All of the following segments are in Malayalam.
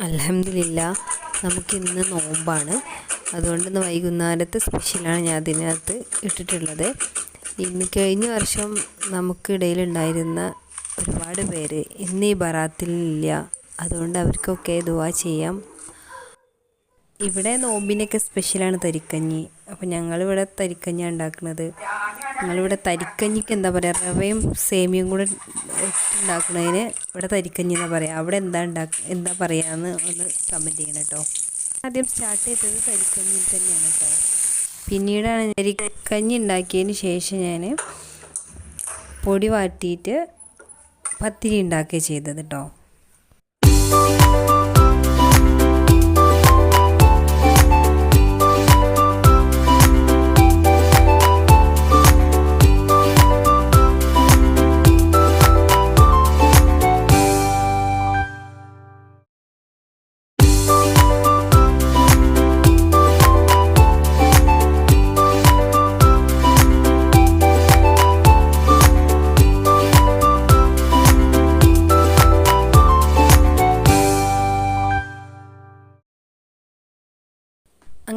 അലഹമില്ല നമുക്കിന്ന് നോമ്പാണ്. അതുകൊണ്ട് ഇന്ന് വൈകുന്നേരത്തെ സ്പെഷ്യലാണ് ഞാൻ അതിനകത്ത് ഇട്ടിട്ടുള്ളത്. ഇന്ന് കഴിഞ്ഞ വർഷം നമുക്കിടയിലുണ്ടായിരുന്ന ഒരുപാട് പേര് ഇന്ന് ഈ ബറാത്തിലില്ല. അതുകൊണ്ട് അവർക്കൊക്കെ ദുവാ ചെയ്യാം. ഇവിടെ നോമ്പിനൊക്കെ സ്പെഷ്യലാണ് തരിക്കഞ്ഞി. അപ്പോൾ ഞങ്ങളിവിടെ തരിക്കഞ്ഞി ഉണ്ടാക്കുന്നത് ഞങ്ങളിവിടെ തരിക്കഞ്ഞിക്ക് എന്താ പറയുക റവയും സേമിയും കൂടെ ഉണ്ടാക്കുന്നതിന് ഇവിടെ തരിക്കഞ്ഞി എന്നാ പറയുക അവിടെ എന്താ ഉണ്ടാക്ക എന്താ പറയുകയെന്ന് ഒന്ന് കമന്റ് ചെയ്യണം കേട്ടോ. ആദ്യം സ്റ്റാർട്ട് ചെയ്തത് തരിക്കഞ്ഞിയിൽ തന്നെയാണ് കേട്ടോ. പിന്നീടാണ് തരിക്കഞ്ഞി ഉണ്ടാക്കിയതിന് ശേഷം ഞാൻ പൊടി വാട്ടിയിട്ട് പത്തിരി ഉണ്ടാക്കുകയാണ് ചെയ്തത് കേട്ടോ.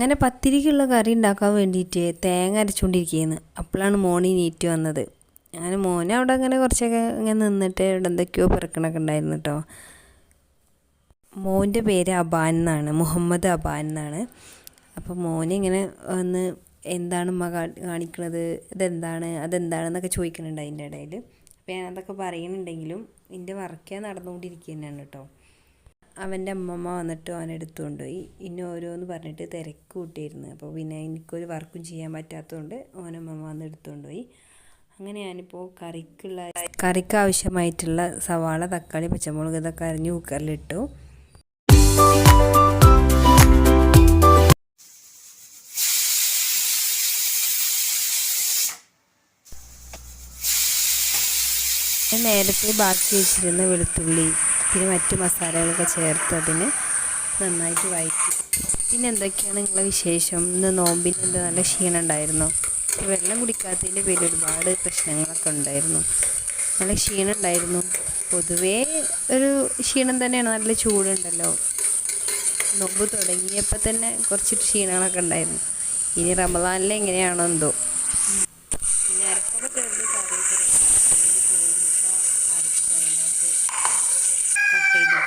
അങ്ങനെ പത്തിരിക്കുള്ള കറി ഉണ്ടാക്കാൻ വേണ്ടിയിട്ട് തേങ്ങ അരച്ചുകൊണ്ടിരിക്കുകയാണ്. അപ്പോഴാണ് മോണി നീറ്റ് വന്നത്. അങ്ങനെ മോനെ അവിടെ അങ്ങനെ കുറച്ചൊക്കെ ഇങ്ങനെ നിന്നിട്ട് ഇവിടെ എന്തൊക്കെയോ പിറക്കണൊക്കെ ഉണ്ടായിരുന്നു കേട്ടോ. മോന്റെ പേര് അബാൻ എന്നാണ് മുഹമ്മദ് അബാൻ എന്നാണ്. അപ്പോൾ മോനെ ഇങ്ങനെ വന്ന് എന്താണ് ഉമ്മ കാണിക്കണത് ഇതെന്താണ് അതെന്താണെന്നൊക്കെ ചോദിക്കുന്നുണ്ട് അതിന്റെ ഇടയിൽ. അപ്പോൾ ഞാൻ അതൊക്കെ പറയുന്നുണ്ടെങ്കിലും എന്റെ വർക്കേ നടന്നുകൊണ്ടിരിക്കുക തന്നെയാണ് കേട്ടോ. അവന്റെ അമ്മമ്മ വന്നിട്ട് അവൻ എടുത്തുകൊണ്ട് പോയി ഇനി ഓരോന്ന് പറഞ്ഞിട്ട് തിരക്ക് കൂട്ടിയിരുന്നു. അപ്പോൾ പിന്നെ എനിക്കൊരു വർക്കും ചെയ്യാൻ പറ്റാത്തതുകൊണ്ട് ഓനമ്മമ്മ വന്ന് എടുത്തുകൊണ്ട് പോയി അങ്ങനെ ഞാനിപ്പോൾ കറിക്കുള്ള കറിക്ക് ആവശ്യമായിട്ടുള്ള സവാള തക്കാളി പച്ചമുളക് ഇതൊക്കെ അരിഞ്ഞ് കുക്കറിലിട്ടു. നേരത്തെ ബാക്കി വെച്ചിരുന്ന വെളുത്തുള്ളി പിന്നെ മറ്റു മസാലകളൊക്കെ ചേർത്ത് അതിന് നന്നായിട്ട് വഴറ്റി പിന്നെ എന്തൊക്കെയാണ് നിങ്ങളെ വിശേഷം? ഇന്ന് നോമ്പിന് എന്താ നല്ല ക്ഷീണം ഉണ്ടായിരുന്നു? വെള്ളം കുടിക്കാത്തതിന്റെ പേരിൽ ഒരുപാട് പ്രശ്നങ്ങളൊക്കെ ഉണ്ടായിരുന്നു. നല്ല ക്ഷീണം ഉണ്ടായിരുന്നു. പൊതുവേ ഒരു ക്ഷീണം തന്നെയാണ്. നല്ല ചൂടുണ്ടല്ലോ. നോമ്പ് തുടങ്ങിയപ്പോൾ തന്നെ കുറച്ച് ക്ഷീണങ്ങളൊക്കെ ഉണ്ടായിരുന്നു. ഇനി റമദാനിൽ എങ്ങനെയാണോ എന്തോ. പിന്നെ അരപ്പൊക്കെ കറി കട്ട്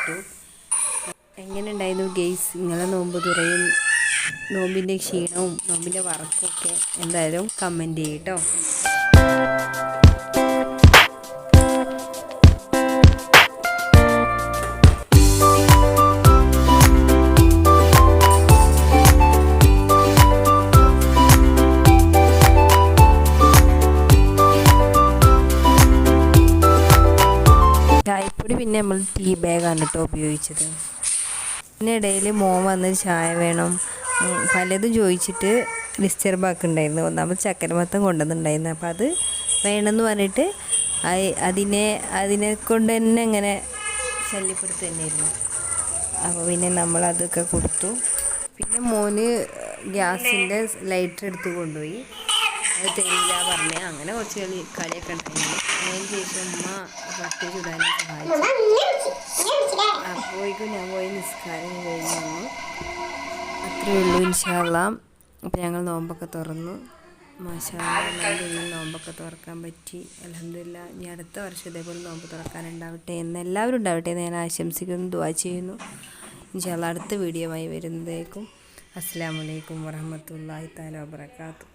ചെയ്തിട്ടു എങ്ങനെ ഉണ്ടായിരുന്നു ഗെയ്സ്? നിങ്ങളെ നോമ്പ് തുറയും നോമ്പിന്റെ ക്ഷീണവും നോമ്പിന്റെ വർക്കൊക്കെ എന്തായാലും കമന്റ് ചെയ്യട്ടോ പിന്നെ നമ്മൾ ടീ ബാഗാണ് കേട്ടോ ഉപയോഗിച്ചത്. പിന്നെ ഇടയിൽ മോൻ വന്ന് ചായ വേണം. പലതും ചോദിച്ചിട്ട് ഡിസ്റ്റർബ് ആക്കുന്നുണ്ടായിരുന്നു. ഒന്നാമത് ചക്കരമത്തം കൊണ്ടുവന്നിട്ടുണ്ടായിരുന്നു. അപ്പോൾ അത് വേണമെന്ന് പറഞ്ഞിട്ട് അതിനെ അതിനെ കൊണ്ട് തന്നെ അങ്ങനെ ശല്യപ്പെടുത്തി തന്നെയായിരുന്നു അപ്പോൾ പിന്നെ നമ്മൾ അതൊക്കെ കൊടുത്തു. പിന്നെ മോന് ഗ്യാസിന്റെ ലൈറ്റർ എടുത്ത് കൊണ്ടുപോയി. അത് തരില്ല പറഞ്ഞ്. അങ്ങനെ കുറച്ച് കളി കളിയൊക്കെ ഉണ്ടായിരുന്നു അതിന് ശേഷം ഉമ്മ പട്ടി ചുടാനും സഹായിച്ചു. അപ്പോഴേക്കും ഞാൻ പോയി നിസ്കാരം കഴിഞ്ഞ് വന്നു. അത്രയേ ഉള്ളൂ ഇൻഷാല്ല അപ്പം ഞങ്ങൾ നോമ്പൊക്കെ തുറന്നു. മാഷാല്ല നോമ്പൊക്കെ തുറക്കാൻ പറ്റി. അലഹമില്ല ഇനി അടുത്ത വർഷം ഇതേപോലെ നോമ്പ് തുറക്കാനുണ്ടാവട്ടെ എന്ന് എല്ലാവരും ഉണ്ടാവട്ടെ എന്ന് ഞാൻ ആശംസിക്കുന്നു ദുവാ ചെയ്യുന്നു. ഇൻഷാല്ല അടുത്ത വീഡിയോ ആയി വരുന്നതേക്കും അസ്സാം വലൈക്കും വറഹമത്തല്ലാഹി താല വാബർക്കാത്തു